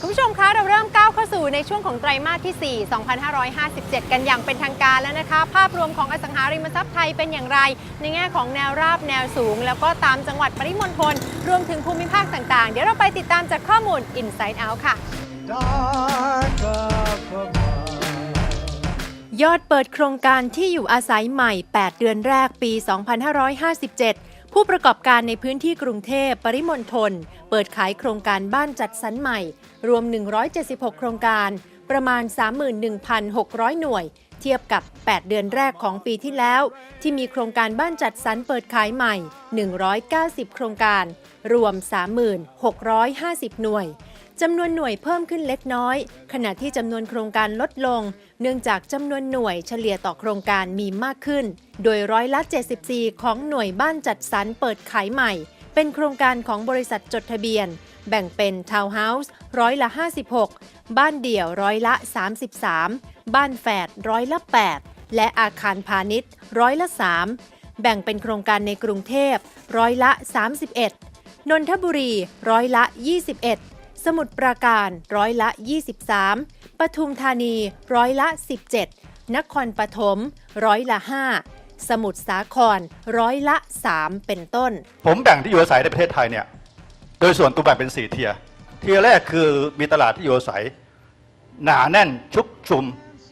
คุณผู้ชมคะเราเริ่มก้าวเข้าสู่ในช่วงของไตรมาสที่ 4 2557 กันอย่างเป็นทางการแล้วนะคะ ภาพรวมของอสังหาริมทรัพย์ไทยเป็นอย่างไร ในแง่ของแนวราบแนวสูง แล้วก็ตามจังหวัดปริมณฑลรวมถึงภูมิภาคต่างๆ เดี๋ยวเราไปติดตามจากข้อมูล Inside Out ค่ะ Dark up above. ยอดเปิดโครงการที่อยู่อาศัยใหม่ 8 เดือนแรกปี 2557 ผู้ประกอบการในพื้นที่กรุงเทพปริมณฑลเปิดขายโครงการบ้านจัดสรรใหม่ รวม 176 โครงการ ประมาณ 31,600 หน่วย เทียบกับ 8 เดือนแรกของปีที่แล้ว ที่มีโครงการบ้านจัดสรรเปิดขายใหม่ 190 โครงการ รวม 3,650 หน่วย จำนวนหน่วยเพิ่มขึ้นเล็กน้อย ขณะที่จำนวนโครงการลดลง เนื่องจากจำนวนหน่วยเฉลี่ยต่อโครงการมีมากขึ้น โดยร้อยละ 74 ของหน่วยบ้านจัดสรรเปิดขายใหม่ เป็นโครงการของบริษัทจดทะเบียน แบ่งเป็นทาวน์เฮาส์ร้อยละ 56 บ้านเดี่ยวร้อยละ 33 บ้านแฝดร้อยละ 8 และอาคารพาณิชย์ร้อยละ 3 แบ่งเป็นโครงการในกรุงเทพร้อยละ 31 นนทบุรีร้อยละ 21 สมุทรปราการร้อยละ 23 ปทุมธานีร้อยละ 17 นครปฐมร้อยละ 5 สมุทรสาครร้อยละ 3 เป็นต้น ผมแบ่งที่อยู่อาศัยในประเทศไทยเนี่ย โดยส่วนตัวแบ่งเป็น 4 เทียร์เทียร์แรกคือมีตลาดที่อยู่อาศัย หนาแน่นชุกชุม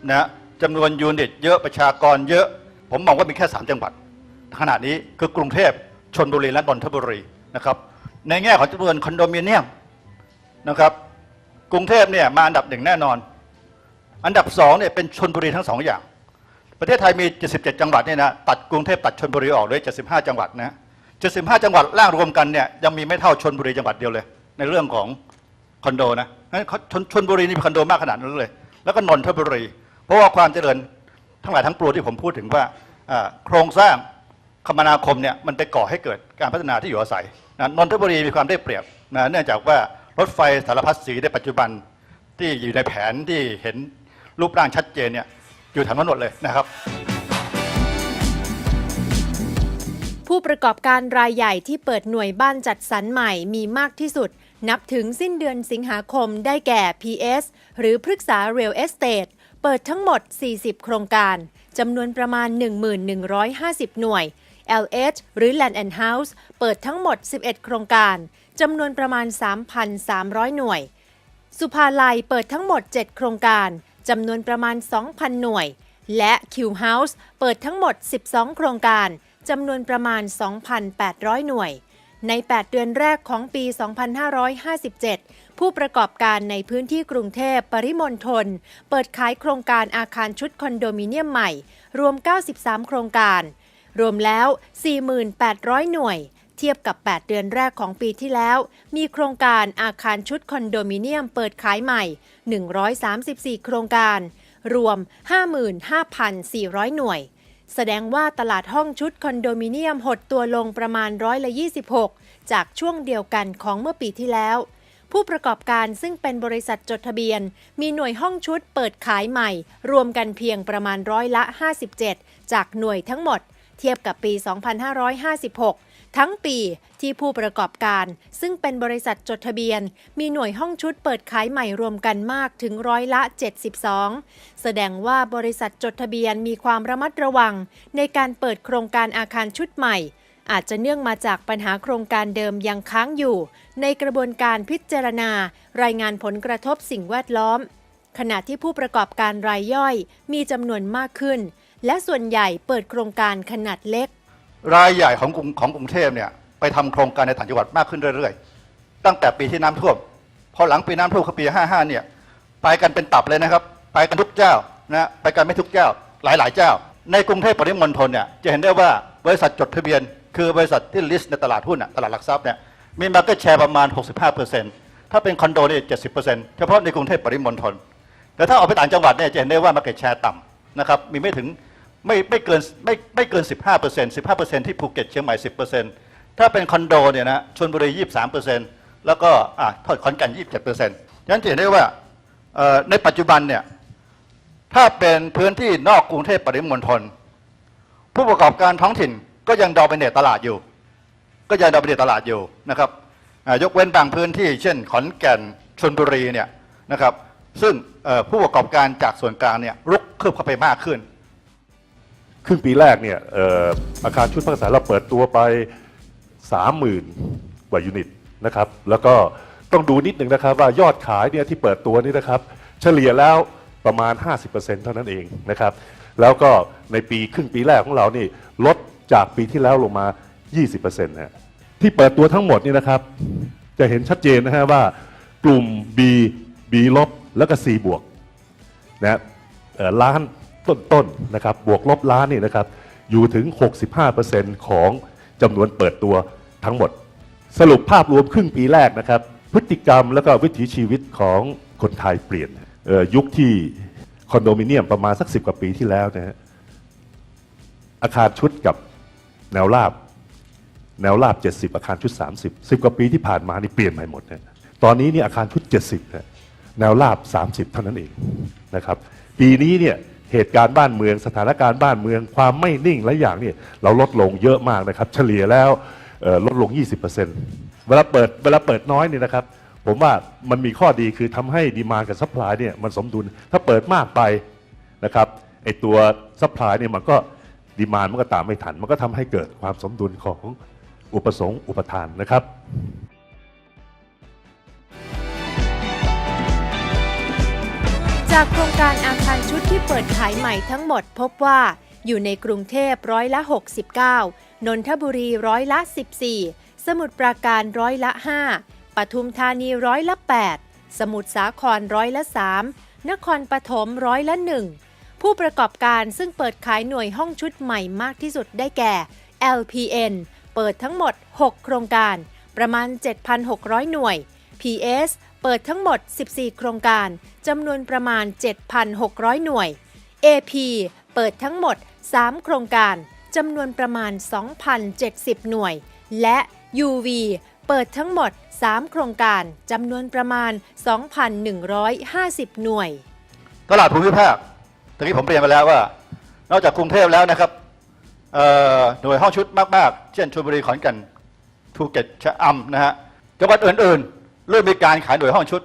นะจำนวนยูนิตเยอะประชากรเยอะ ผมมองว่ามีแค่ 3 จังหวัด ขณะนี้คือกรุงเทพชนบุรีและนนทบุรีนะครับในแง่ของจำนวนคอนโดมิเนียม นะครับ กรุงเทพเนี่ยมาอันดับหนึ่งแน่นอน อันดับสองเนี่ยเป็นชนบุรีทั้งสองอย่าง ประเทศไทยมี 77 จังหวัดเนี่ยนะตัดกรุงเทพตัดชนบุรีออกด้วย 75 จังหวัดนะ75 จังหวัดล่างรวมกันเนี่ยยังมีไม่เท่าชนบุรีจังหวัดเดียวเลย ในเรื่องของคอนโดนะชนชนบุรีนี่มีคอนโดมากขนาดนั้นเลย แล้วก็นนทบุรี เพราะว่าความเจริญทั้งหลายทั้งปวงที่ผมพูดถึงว่าอ่าโครงสร้างคมนาคมเนี่ยมันไปก่อให้เกิดการพัฒนาที่อยู่อาศัยนะนนทบุรีมีความได้เปรียบนะเนื่องจากว่า รถไฟสารพัดสีในปัจจุบันที่อยู่ในแผนที่เห็นรูปร่างชัดเจนเนี่ยอยู่แถวนั้นหมดเลยนะครับ ผู้ประกอบการรายใหญ่ที่เปิดหน่วยบ้านจัดสรรใหม่มีมากที่สุด นับถึงสิ้นเดือนสิงหาคมได้แก่ PS หรือพฤกษา Real Estate เปิดทั้งหมด 40 โครงการจำนวนประมาณ 1,150 หน่วย LH หรือ Land and House เปิดทั้งหมด 11 โครงการ จำนวนประมาณ 3,300 หน่วย สุภาลัยเปิดทั้งหมด 7 โครงการจำนวนประมาณ 2,000 หน่วย และ Q House เปิดทั้งหมด 12 โครงการจำนวนประมาณ 2,800 หน่วย ใน 8 เดือนแรกของปี 2557 ผู้ประกอบการในพื้นที่กรุงเทพปริมณฑลเปิดขายโครงการอาคารชุดคอนโดมิเนียมใหม่ รวม 93 โครงการ รวมแล้ว 4,800 หน่วย เทียบกับ 8 เดือนแรกของปีที่แล้ว มีโครงการอาคารชุดคอนโดมิเนียมเปิดขายใหม่ 134 โครงการ รวม 55,400 หน่วย แสดงว่าตลาดห้องชุดคอนโดมิเนียมหดตัวลงประมาณร้อยละ 26 จากช่วงเดียวกันของเมื่อปีที่แล้วผู้ประกอบการซึ่งเป็นบริษัทจดทะเบียน มีหน่วยห้องชุดเปิดขายใหม่ รวมกันเพียงประมาณร้อยละ 57 จากหน่วยทั้งหมด เทียบกับปี 2556 ทั้งปีที่ผู้ประกอบการ ซึ่งเป็นบริษัทจดทะเบียน มีหน่วยห้องชุดเปิดขายใหม่รวมกันมากถึงร้อยละ 72 แสดงว่าบริษัทจดทะเบียนมีความระมัดระวัง ในการเปิดโครงการอาคารชุดใหม่ อาจจะเนื่องมาจากปัญหาโครงการเดิมยังค้างอยู่ ในกระบวนการพิจารณา รายงานผลกระทบสิ่งแวดล้อม ขณะที่ผู้ประกอบการรายย่อย มีจำนวนมากขึ้น และส่วนใหญ่เปิดโครงการขนาดเล็ก รายใหญ่ของกรุงของกรุงเทพเนี่ยไปทำโครงการในต่างจังหวัดมากขึ้นเรื่อยๆ ตั้งแต่ปีที่น้ำท่วม พอหลังปีน้ำท่วมคือปี 55 เนี่ยไปกันเป็นตับเลยนะครับ ไปกันทุกเจ้านะไปกันไม่ทุกเจ้า หลายๆ เจ้า ในกรุงเทพปริมณฑลเนี่ยจะเห็นได้ว่าบริษัทจดทะเบียน คือบริษัทที่ลิสต์ในตลาดหุ้นอะตลาดหลักทรัพย์เนี่ยมีมาร์เก็ตแชร์ประมาณ 65%ถ้าเป็นคอนโดเนี่ย70%เฉพาะในกรุงเทพปริมณฑลแต่ถ้าออกไปต่างจังหวัดเนี่ยจะเห็นได้ว่ามาร์เก็ตแชร์ต่ำนะครับมีไม่ถึง ไม่ไม่เกินไม่ไม่เกิน 15เปอร์เซ็นต์15ที่ภูเก็ตเชียงใหม่ 10เปอร์เซ็นต์ถ้าเป็นคอนโดเนี่ยนะชลบุรี 23เปอร์เซ็นต์แล้วก็อ่าทอดขอนแก่น27เปอร์เซ็นต์ฉะนั้นจะเห็นได้ว่าในปัจจุบันเนี่ยถ้าเป็นพื้นที่นอกกรุงเทพปริมณฑลผู้ประกอบการท้องถิ่นก็ยังดอเป็นเนตตลาดอยู่ ก็ยังดอเป็นเนตตลาดอยู่นะครับยกเว้นบางพื้นที่ เช่น ขอนแก่นชลบุรีเนี่ยนะครับซึ่งผู้ประกอบการจากส่วนกลางเนี่ยรุกคืบเข้าไปมากขึ้น ครึ่งปีแรกเนี่ยออาคารชุดพักอาศัยเราเปิดตัวไป 30,000 กว่ายูนิตนะครับแล้วก็ต้องดูนิดหนึ่งนะครับว่ายอดขายเนี่ยที่เปิดตัวนี่นะครับ เฉลี่ยแล้วประมาณ 50%เท่านั้นเองนะครับแล้วก็ในปีครึ่งปีแรกของเรานี่ลดจากปีที่แล้วลงมา 20%นะฮะที่เปิดตัวทั้งหมดนี่นะครับ จะเห็นชัดเจนนะฮะว่ากลุ่ม B B ลบแล้วก็ C บวกนะล้าน ต้นๆนะครับบวกลบล้านนี่นะครับอยู่ถึง 65%ของจำนวนเปิดตัวทั้งหมด สรุปภาพรวมครึ่งปีแรกนะครับ พฤติกรรมแล้วก็วิถีชีวิตของคนไทยเปลี่ยนออยุคที่คอนโดมิเนียมประมาณสักสิบกว่าปีที่แล้วนะฮะอาคารชุดกับแนวราบ แนวราบ 70 อาคารชุด 30 10 กว่าปีที่ผ่านมานี่เปลี่ยนใหม่หมดนะตอนนี้นี่อาคารชุด 70นะแนวราบ 30 เท่านั้นเองนะครับ ปีนี้เนี่ย เหตุการณ์บ้านเมือง สถานการณ์บ้านเมือง ความไม่นิ่งหลายอย่างเนี่ยเราลดลงเยอะมากนะครับ เฉลี่ยแล้วเอ่อลดลง 20%เวลาเปิดเวลาเปิดน้อยเนี่ยนะครับ ผมว่ามันมีข้อดีคือทำให้ดีมากับซัพพลายเนี่ยมันสมดุลถ้าเปิดมากไปนะครับไอตัวซัพพลายเนี่ยมันก็ดีมานมันก็ตามไม่ทัน มันก็ทำให้เกิดความสมดุลของอุปสงค์อุปทานนะครับ จากโครงการอาคารชุดที่เปิดขายใหม่ทั้งหมดพบว่า อยู่ในกรุงเทพร้อยละ 69 นนทบุรีร้อยละ 14 สมุทรปราการร้อยละ 5 ปทุมธานีร้อยละ 8 สมุทรสาครร้อยละ 3 นครปฐมร้อยละ1ผู้ประกอบการซึ่งเปิดขายหน่วยห้องชุดใหม่มากที่สุดได้แก่ LPN เปิดทั้งหมด 6 โครงการ ประมาณ 7,600 หน่วย PS เปิดทั้งหมด 14 โครงการจำนวนประมาณ 7,600 หน่วย AP เปิดทั้งหมด 3 โครงการจำนวนประมาณ 2,070 หน่วย และ UV เปิดทั้งหมด 3 โครงการจำนวนประมาณ 2,150 หน่วย ตลาดภูมิภาคตะกี้ผมเรียนไปแล้วว่า นอกจากกรุงเทพแล้วนะครับหน่วยห้องชุดมาก ๆ เช่นชลบุรีขอนแก่นภูเก็ตชะอำนะฮะจังหวัดอื่น ๆ เริ่มมีการขายหน่วยห้องชุด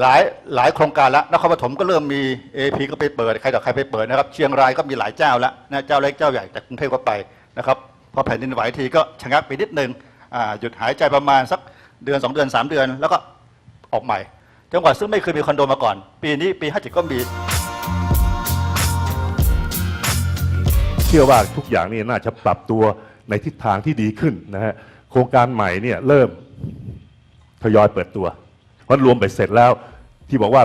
หลายหลายโครงการแล้วนครปฐมก็เริ่มมี AP ก็ไปเปิดใครต่อใครไปเปิดนะครับ เชียงรายก็มีหลายเจ้าแล้วนะเจ้าเล็กเจ้าใหญ่แต่กรุงเทพก็ไปนะครับพอแผ่นดินไหวทีก็ชะงักไปนิดนึงอ่าหยุดหายใจประมาณสักเดือนสองเดือนสามเดือน แล้วก็ออกใหม่จังหวัดซึ่งไม่เคยมีคอนโดมาก่อน ปีนี้ปี57ก็มีเชื่อว่าทุกอย่างนี่น่าจะปรับตัวในทิศทางที่ดีขึ้นนะฮะโครงการใหม่เนี่ยเริ่ม ทยอยเปิดตัว เพราะรวมไปเสร็จแล้วที่บอกว่า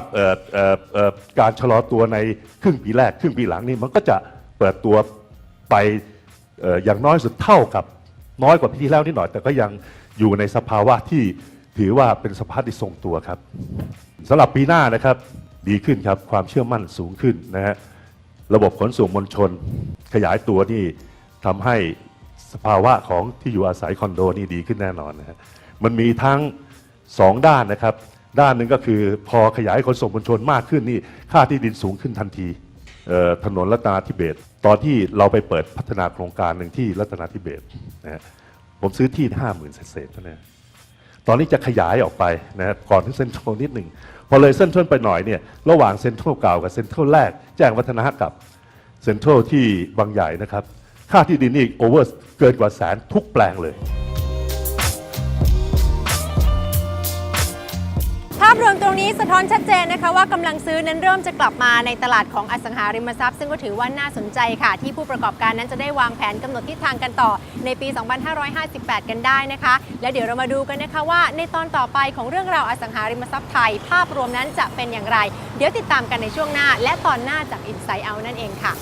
การชะลอตัวในครึ่งปีแรกครึ่งปีหลังนี่มันก็จะเปิดตัวไปเอ่ออย่างน้อยสุดเท่ากับน้อยกว่าปีที่แล้วนิดหน่อย แต่ก็ยังอยู่ในสภาวะที่ถือว่าเป็นสภาพที่ทรงตัวครับสำหรับปีหน้านะครับดีขึ้นครับความเชื่อมั่นสูงขึ้นนะฮะระบบขนส่งมวลชน ขยายตัวนี่ทำให้สภาวะของที่อยู่อาศัยคอนโดนี่ดีขึ้นแน่นอนนะฮะมันมีทั้ง สองด้านนะครับ ด้านหนึ่งก็คือพอขยายขนส่งมวลชนมากขึ้นนี่ค่าที่ดินสูงขึ้นทันทีถนนรัตนาธิเบศตอนที่เราไปเปิดพัฒนาโครงการหนึ่งที่รัตนาธิเบศนะผมซื้อที่ห้าหมื่นเศษเท่านั้นตอนนี้จะขยายออกไปนะครับก่อนที่เซ็นทรัลนิดหนึ่งพอเลยเซ็นทรัลไปหน่อยเนี่ยระหว่างเซ็นทรัลเก่ากับเซ็นทรัลแรก แจ้งวัฒนะกับเซ็นทรัลที่บางใหญ่นะครับ ค่าที่ดินนี่โอเวอร์เกินกว่าแสนทุกแปลงเลย ภาพรวมตรงนี้สะท้อนชัดเจนนะคะว่ากำลังซื้อนั้นเริ่มจะกลับมาในตลาดของอสังหาริมทรัพย์ ซึ่งก็ถือว่าน่าสนใจค่ะ ที่ผู้ประกอบการนั้นจะได้วางแผนกำหนดทิศทางกันต่อในปี 2558 กันได้นะคะ และเดี๋ยวเรามาดูกันนะคะว่า ในตอนต่อไปของเรื่องราวอสังหาริมทรัพย์ไทย ภาพรวมนั้นจะเป็นอย่างไร เดี๋ยวติดตามกันในช่วงหน้า และตอนหน้าจาก Inside Out นั่นเองค่ะ